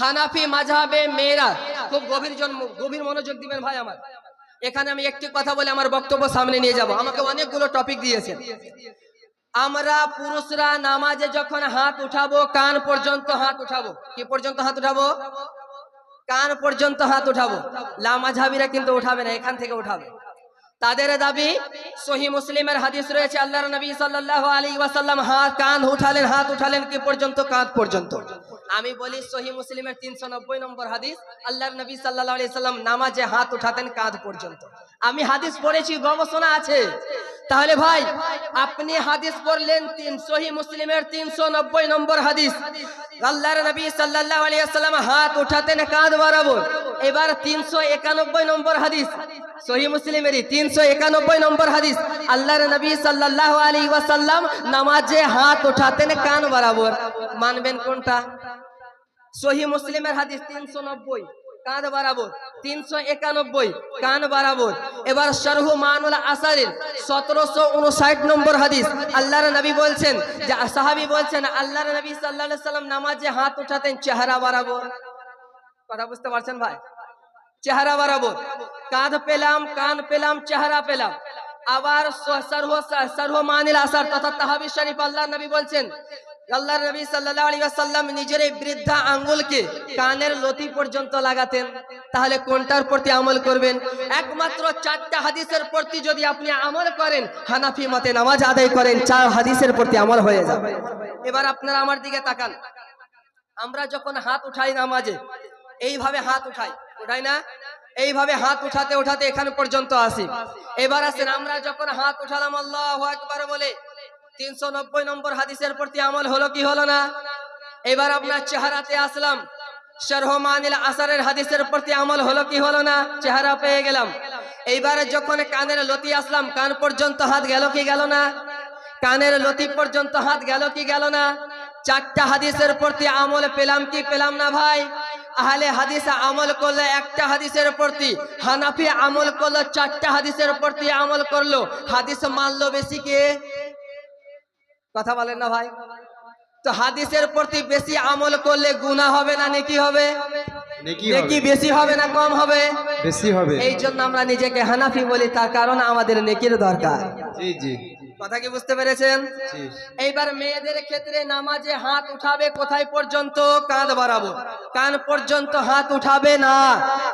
হানাফি মাঝহাবে মেয়েরা, খুব গভীর জন্ম গভীর মনোযোগ দিবেন ভাই আমার। এখানে আমি একটি কথা বলে আমার বক্তব্য সামনে নিয়ে যাব। আমাকে অনেকগুলো টপিক দিয়েছেন। আমরা পুরুষরা নামাজে যখন হাত উঠাবো, কান পর্যন্ত হাত উঠাবো। কি পর্যন্ত হাত উঠাবো? কান পর্যন্ত হাত উঠাবো। লামাঝাবিরা কিন্তু উঠাবে না, এখান থেকে উঠাবে। তাদের দাবি, সহি মুসলিমের হাদিস রয়েছে, আল্লাহর নবী সাল্লাল্লাহু আলাইহি ওয়াসাল্লাম হাত কান উঠালেন, হাত উঠালেন কি পর্যন্ত? কাঁধ পর্যন্ত। আমি বলি সহি মুসলিমের 390 নম্বর হাদিস আল্লাহ নবী আলাইহি সাল্লাম নামাজে হাত উঠাতেন কাঁধ পর্যন্ত। আমি হাদিস পড়েছি গবেষণা আছে? তাহলে ভাই, আপনি হাদিস পড়লেন তিন সহি মুসলিমের 390 নম্বর হাদিস। আল্লাহর নবী সাল্লাল্লাহু আলাইহি সাল্লাম হাত উঠাতেন কাঁধ বরাবর। এবার 391 নম্বর হাদিস, সহি মুসলিমেরই 391 নম্বর হাদিস। আল্লাহর নবী সাল্লাল্লাহু আলাইহি ওয়াসাল্লাম নামাজে হাত উঠাতেন কান বরাবর। মানবেন কোনটা? সহি মুসলিমের হাদিস 390 কান বরাবর। 391 কান বরাবর। এবার শরহু মানুল আসারির 1759 নম্বর হাদিস। আল্লাহর নবী বলছেন যে, সাহাবী বলছেন, আল্লাহর নবী আলাইহি সাল্লাম নামাজে হাত উঠাতেন চেহারা বরাবর। কথা বুঝতে পারছেন ভাই? চেহারা বরাবর। কাঁধ পেলাম, কান পেলাম, চেহারা পেলাম। আবার সর্ব সর্ব মানিল আসার তথা তাহাবি শরীফ আল্লাহ নবী বলছেন আল্লাহ নবী সাল্লাল্লাহু আলাইহি ওয়াসাল্লাম নিজের এই বৃদ্ধা আঙ্গুলকে কানের লতি পর্যন্ত লাগাতেন। তাহলে কোনটার প্রতি আমল করবেন? একমাত্র চারটা হাদিসের প্রতি যদি আপনি আমল করেন, হানাফি মতে নামাজ আদায় করেন, চার হাদিসের প্রতি আমল হয়ে যাবে। এবার আপনারা আমার দিকে তাকান। আমরা যখন হাত উঠাই নামাজে, এইভাবে হাত উঠাই। উঠাই না? এইভাবে হাত উঠাতে উঠাতে এখানে পর্যন্ত আসি। এবার আসেন, আমরা যখন হাত উঠালাম, আল্লাহ একবার বলে তিনশো নব্বই নম্বর হাদিসের প্রতি আমল হলো কি হলো না? এবার আপনার চেহারাতে আসলাম। শরহমানিল আসারের হাদিসের প্রতি আমল হলো কি হলো না? চেহারা পেয়ে গেলাম। এইবারে যখন কানের লতি আসলাম, কান পর্যন্ত হাত গেল কি গেল না? কানের লতি পর্যন্ত হাত গেল কি গেল না? চারটা হাদিসের প্রতি আমল পেলাম কি পেলাম না ভাই? আহলে হাদিসে আমল করলে একটা হাদিসের প্রতি, হানাফি আমল করল, চারটা হাদিসের প্রতি আমল করল। হাদিস মানলো বেশি কে? কথা বলেন না ভাই। তো হাদিসের প্রতি বেশি আমল করলে গুনাহ হবে না নেকি হবে? নেকি নেকি বেশি হবে না কম হবে? বেশি হবে। এই জন্য আমরা নিজেকে হানাফি বলি তার কারণ আমাদের নেকির দরকার। জি জি। কথা কি বুঝতে পেরেছেন? এইবার মেয়েদের ক্ষেত্রে নামাজে হাত উঠাবে কোথায় পর্যন্ত? কাঁধ বাড়াবো। কান পর্যন্ত হাত উঠাবে না।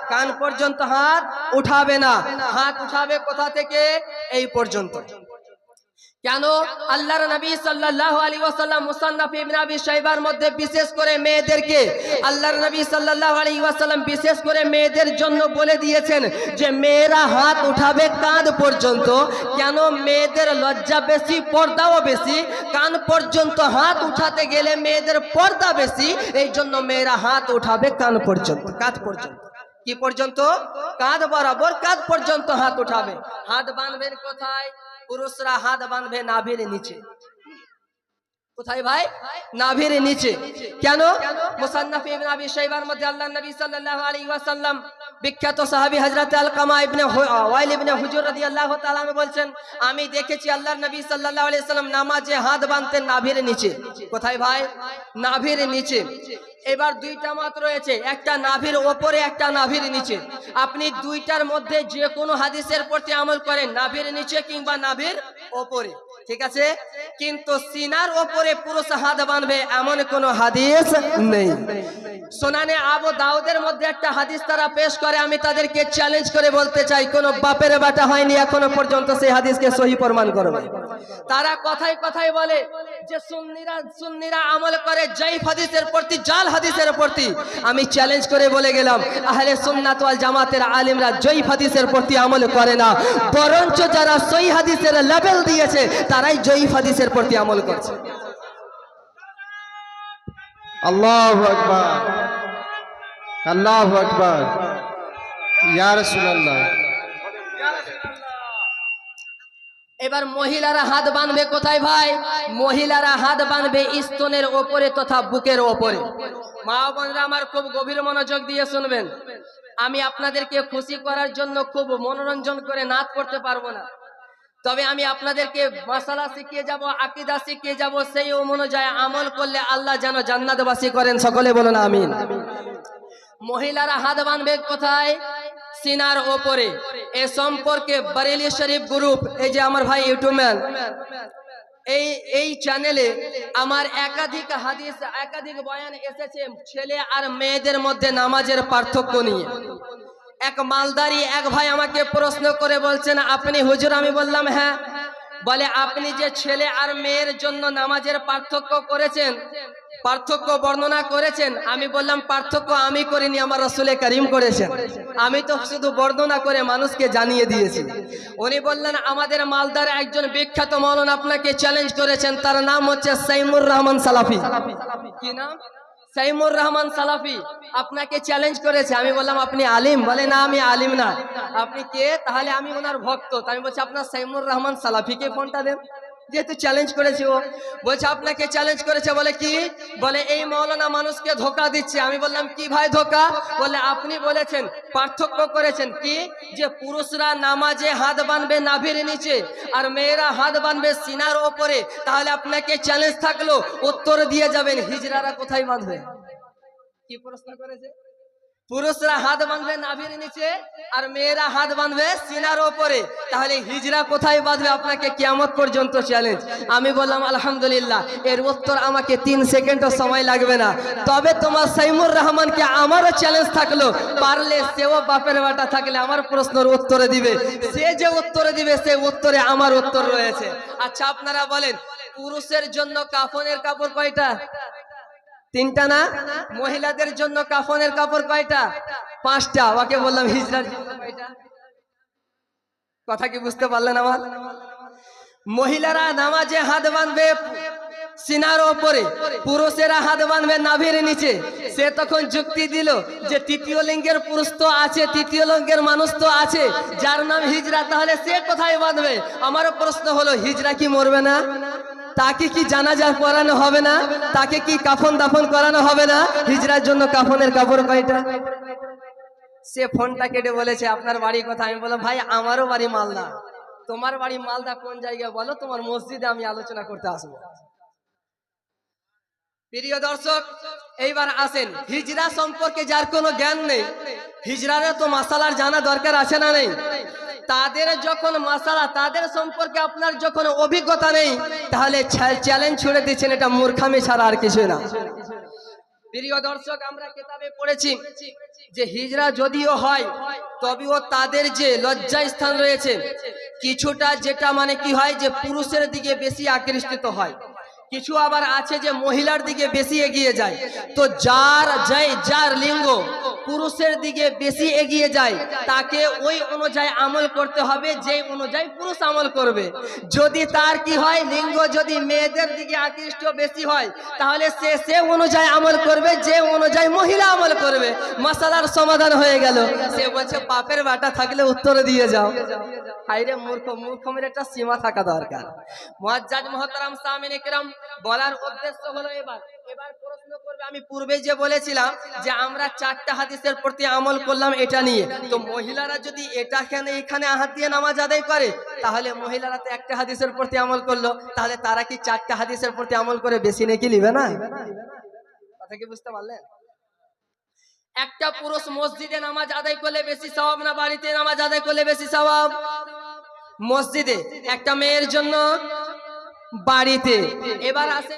কান পর্যন্ত হাত উঠাবে না। হাত উঠাবে কোথা থেকে? এই পর্যন্ত। কেন? আল্লাহর নবী সাল্লাল্লাহু আলাইহি ওয়াসাল্লাম মুসান্নাফ ইবনে আবি শাইবার মধ্যে বিশেষ করে মেয়েদেরকে আল্লাহর নবী সাল্লাল্লাহু আলাইহি ওয়াসাল্লাম বিশেষ করে মেয়েদের জন্য বলে দিয়েছেন যে মেয়েরা হাত উঠাবে কাঁধ পর্যন্ত। কেন? মেয়েদের লজ্জা বেশি, পর্দাও বেশি। কান পর্যন্ত হাত উঠাতে গেলে মেয়েদের পর্দা বেশি। এই জন্য মেয়েরা হাত উঠাবে কান পর্যন্ত, কাঁধ পর্যন্ত। কি পর্যন্ত? কাঁধ বরাবর কাঁধ পর্যন্ত হাত উঠাবে। হাত বাঁধবেন কোথায়? পুরুষরা হাত বাঁধবে নাভির নিচে। কোথায় ভাই? নাভির নিচে। কেন? মুসান্নাফ ইবনে আবি শাইবার মধ্যে আল্লাহর নবী সাল্লাল্লাহু আলাইহি ওয়াসাল্লাম বিখ্যাত সাহাবী হযরত আলকামা ইবনে ওয়াইল ইবনে হুজুর রাদিয়াল্লাহু তাআলা আনহু বলছেন, আমি দেখেছি আল্লাহর নবী সাল্লাল্লাহু আলাইহি ওয়াসাল্লাম নামাজে হাত বাঁধতেন নাভির নিচে। কোথায় ভাই? নাভির নিচে। এবার দুইটা মাত্র রয়েছে, একটা নাভির ওপরে, একটা নাভির নিচে। আপনি দুইটার মধ্যে যে কোনো হাদিসের প্রতি আমল করেন, নাভির নিচে কিংবা নাভির ওপরে। ঠিক আছে? কিন্তু সিনার ওপরে পুরুষ হাত বাঁধবে এমন কোনো হাদিস নেই। সোনানে আবু দাউদের মধ্যে একটা হাদিস তারা পেশ করে, আমি তাদেরকে চ্যালেঞ্জ করে বলতে চাই, কোনো বাপের বাটা হয়নি, এখনও পর্যন্ত সেই হাদিসকে সহি প্রমাণ করবে। তারা কথায় কথায় বলে যে সুন্নিরা সুন্নিরা আমল করে জয়ীফ হাদিসের প্রতি, জাল হাদিসের প্রতি। আমি চ্যালেঞ্জ করে বলে গেলাম, আহলে সুন্নাত ওয়াল জামাতের আলিমরা জয়ীফ হাদিসের প্রতি আমল করে না, বরঞ্চ যারা সহি হাদিসের লেভেল দিয়েছে তারাই জয়ীফ হাদিসের প্রতি আমল করছে। আল্লাহু আকবার। আল্লাহু আকবার। ইয়া রাসূলুল্লাহ। এবার মহিলারা হাত বাঁধবে কোথায় ভাই? মহিলারা হাত বাঁধবে স্তনের ওপরে তথা বুকের ওপরে। মা বোনরা আমার খুব গভীর মনোযোগ দিয়ে শুনবেন। আমি আপনাদেরকে খুশি করার জন্য খুব মনোরঞ্জন করে নাচ করতে পারব না। তবে আমি আপনাদেরকে মশালা শিখিয়ে যাব, আকিদা শিখিয়ে যাব, সেই অনুযায়ী আমল করলে আল্লাহ যেন জান্নাতবাসী করেন। সকলে বলুন আমিন। মহিলারা হাত বাঁধবে কোথায়? সিনার ওপরে। এ সম্পর্কে বারেলি শরীফ গ্রুপ, এই যে আমার ভাই ইউটিউবম্যান, এই এই চ্যানেলে আমার একাধিক হাদিস, একাধিক বয়ান এসেছে, ছেলে আর মেয়েদের মধ্যে নামাজের পার্থক্য নিয়ে। এক মালদারি এক ভাই আমাকে প্রশ্ন করে বলছেন, আপনি হুজুর? আমি বললাম হ্যাঁ। বলে, আপনি যে ছেলে আর মেয়ের জন্য নামাজের পার্থক্য করেছেন, পার্থক্য বর্ণনা করেছেন, আমি বললাম, পার্থক্য আমি করিনি, আমার রসুলে করিম করেছেন। আমি তো শুধু বর্ণনা করে মানুষকে জানিয়ে দিয়েছি। উনি বললেন, আমাদের মালদার একজন বিখ্যাত মৌলানা আপনাকে চ্যালেঞ্জ করেছেন, তার নাম হচ্ছে সাইমুর রহমান সালাফি। কি নাম? সাইমুর রহমান সালাফি আপনাকে চ্যালেঞ্জ করেছে। আমি বললাম, আপনি আলিম? বলে, না, আমি আলিম না। আপনি কে? তাহলে আমি ওনার ভক্ত। আমি বলছি, আপনার সাইমুর রহমান সালাফিকে ফোনটা দেন। যেহেতু চ্যালেঞ্জ করেছে ও। বলছে, আপনাকে চ্যালেঞ্জ করেছে বলে কি? বলে, এই মৌলানা মানুষকে ধোকা দিচ্ছে। আমি বললাম, কি ভাই ধোকা? বলে, আপনি বলেছেন, পার্থক্য করেছেন। কি? যে পুরুষরা নামাজে হাত বাঁধবে নাভির নিচে আর মেয়েরা হাত বাঁধবে সিনার ওপরে, তাহলে আপনাকে চ্যালেঞ্জ থাকল, উত্তর দিয়ে যাবেন। হিজরারা কোথায় বাঁধবে? কি প্রশ্ন করেছে? পুরুষরা হাত বাঁধবে নাভির নিচে আর মেয়েরা হাত বাঁধবে সিনার ওপরে। তাহলে হিজরা কোথায় বাঁধবে আপনাকে কেমন পর্যন্ত চ্যালেঞ্জ আমি বললাম, আলহামদুলিল্লাহ, এর উত্তর আমাকে তিন সেকেন্ডও সময় লাগবে না। তবে তোমার সাইমুর রহমানকে আমারও চ্যালেঞ্জ থাকল। পারলে সেও বাপের বাটা থাকলে আমার প্রশ্নের উত্তরে দিবে। সে যে উত্তরে দিবে, সে উত্তরে আমার উত্তর রয়েছে। আচ্ছা আপনারা বলেন, পুরুষের জন্য কাফনের কাপড় কয়টা? তিনটা না? মহিলাদের জন্য কাফনের কাপড় কয়টা? পাঁচটা। ওকে বললাম হিজরার কথা কি বুঝতে পারলেন আমার? মহিলারা নামাজে হাত বাঁধবে সিনার ওপরে, পুরুষেরা হাত বাঁধবে নাভির নিচে। সে তখন যুক্তি দিল যে তৃতীয় লিঙ্গের পুরুষ তো আছে, তৃতীয় লিঙ্গের মানুষ তো আছে। যার নাম হিজরা, তাহলে সে কোথায় বাঁধবে? আমারও প্রশ্ন হলো, হিজরা কি মরবে না? তাকে কি জানাজা পরানো হবে না? তাকে কি কাফন দাফন করানো হবে না? হিজরার জন্য কাফনের কাপড় কয়টা? সে ফোনটা কেটে বলেছে, আপনার বাড়ি কথা আমি বললাম, ভাই, আমারও বাড়ি মালদা। তোমার বাড়ি মালদা কোন জায়গায় বলো? তোমার মসজিদে আমি আলোচনা করতে আসব। প্রিয় দর্শক, এইবার আসেন। হিজরা সম্পর্কে যার কোনো জ্ঞান নেই হিজরারে তো মাসালার জানা দরকার আছে না নেই? তাদের যখন মাসালা, তাদের সম্পর্কে আপনার যখন অভিজ্ঞতা নেই, তাহলে চ্যালেঞ্জ ছুড়ে দিচ্ছেন এটা মূর্খামি ছাড়া আর কিছু না। প্রিয় দর্শক, আমরা কিতাবে পড়েছি যে হিজরা যদিও হয়, তবেও তাদের যে লজ্জা স্থান রয়েছে, কিছুটা যেটা মানে কি হয় যে পুরুষের দিকে বেশি আকৃষ্টিত হয়। কিছু আবার আছে যে মহিলার দিকে বেশি এগিয়ে যায়। তো যার যাই যার লিঙ্গ পুরুষের দিকে বেশি এগিয়ে যায়, তাকে ওই অনুযায়ী আমল করতে হবে যে অনুযায়ী পুরুষ আমল করবে। যদি তার কি হয়, লিঙ্গ যদি মেয়েদের দিকে আকৃষ্ট বেশি হয়, তাহলে সে সে অনুযায়ী আমল করবে, যে অনুযায়ী মহিলা আমল করবে। মশালার সমাধান হয়ে গেল। সে বলছে পাপের বাটা থাকলে উত্তর দিয়ে যাও। হাইরে মূর্খ মূর্খমের একটা সীমা থাকা দরকার। মহাজ্জাজ মহতারাম সামিন একরাম বলার উদ্দেশ্য হলো এবার এবার প্রশ্ন করবে, আমি পূর্বে যে বলেছিলাম যে আমরা চারটা হাদিসের প্রতি আমল করলাম এটা নিয়ে। তো মহিলারা যদি এটা এখানে এখানে হাত দিয়ে নামাজ আদায় করে, তাহলে মহিলারা তো একটা হাদিসের প্রতি আমল করল, তাহলে তারা কি চারটা হাদিসের প্রতি আমল করে বেশি নাকি নিবে না? কথা কি বুঝতে পারলেন? একটা পুরুষ মসজিদে নামাজ আদায় করলে বেশি সওয়াব না বাড়িতে নামাজ আদায় করলে বেশি সওয়াব? মসজিদে একটা মেয়ের জন্য বাড়িতে। এবার আসে